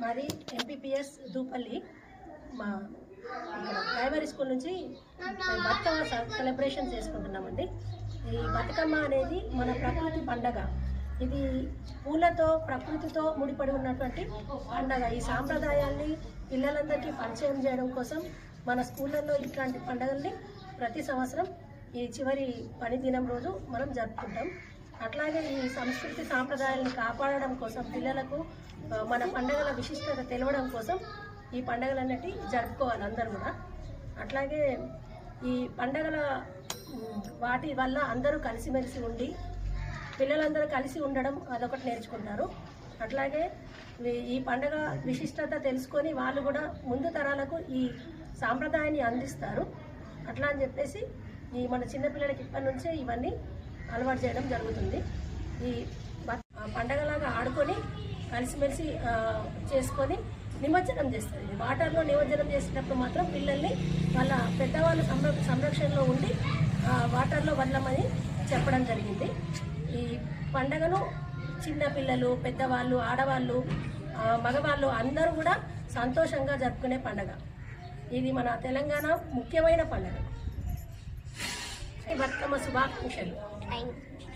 మరి ఎంపీపీఎస్ దూపల్లి. మా primary school నుంచి బతుకమ్మ స- సెలబ్రేషన్ చేసుకుంటున్నామండి. ఈ బతుకమ్మ అనేది మన ప్రకృతి పండగ. ఇది పూలతో ప్రకృతితో ముడిపడి ఉన్నటువంటి పండగ. ఈ సాంప్రదాయాల్ని పిల్లలందరికీ పరిచయం చేయడం కోసం మన స్కూళ్ళల్లో ఇట్లాంటి పండగల్ని ప్రతి సంవత్సరం ఈ చివరి పని దినం రోజు మనం జరుపుకుంటాం. అట్లాగే ఈ సంస్కృతి సాంప్రదాయాలను కాపాడడం కోసం పిల్లలకు మన పండుగల విశిష్టత తెలవడం కోసం ఈ పండగలన్నిటి జరుపుకోవాలి అందరూ కూడా. అట్లాగే ఈ పండగల వాటి వల్ల అందరూ కలిసిమెలిసి ఉండి పిల్లలందరూ కలిసి ఉండడం అదొకటి నేర్చుకుంటారు. అట్లాగే ఈ- ఈ పండగ విశిష్టత తెలుసుకొని వాళ్ళు కూడా ముందు తరాలకు ఈ సాంప్రదాయాన్ని అందిస్తారు. అట్లా అని చెప్పేసి ఈ మన చిన్నపిల్లలకి ఇప్పటి నుంచే ఇవన్నీ అలవాటు చేయడం జరుగుతుంది. ఈ పండగలాగా ఆడుకొని కలిసిమెలిసి చేసుకొని నిమజ్జనం చేస్తారు. వాటర్లో నిమజ్జనం చేసేటప్పుడు మాత్రం పిల్లల్ని వాళ్ళ పెద్దవాళ్ళ సంర సంరక్షణలో ఉండి వాటర్లో వదలమని చెప్పడం జరిగింది. ఈ పండగను చిన్నపిల్లలు పెద్దవాళ్ళు ఆడవాళ్ళు మగవాళ్ళు అందరూ కూడా సంతోషంగా జరుపుకునే పండగ. ఇది మన తెలంగాణ ముఖ్యమైన పండగ. బతుకమ్మ శుభాకాంక్షలు. Bye.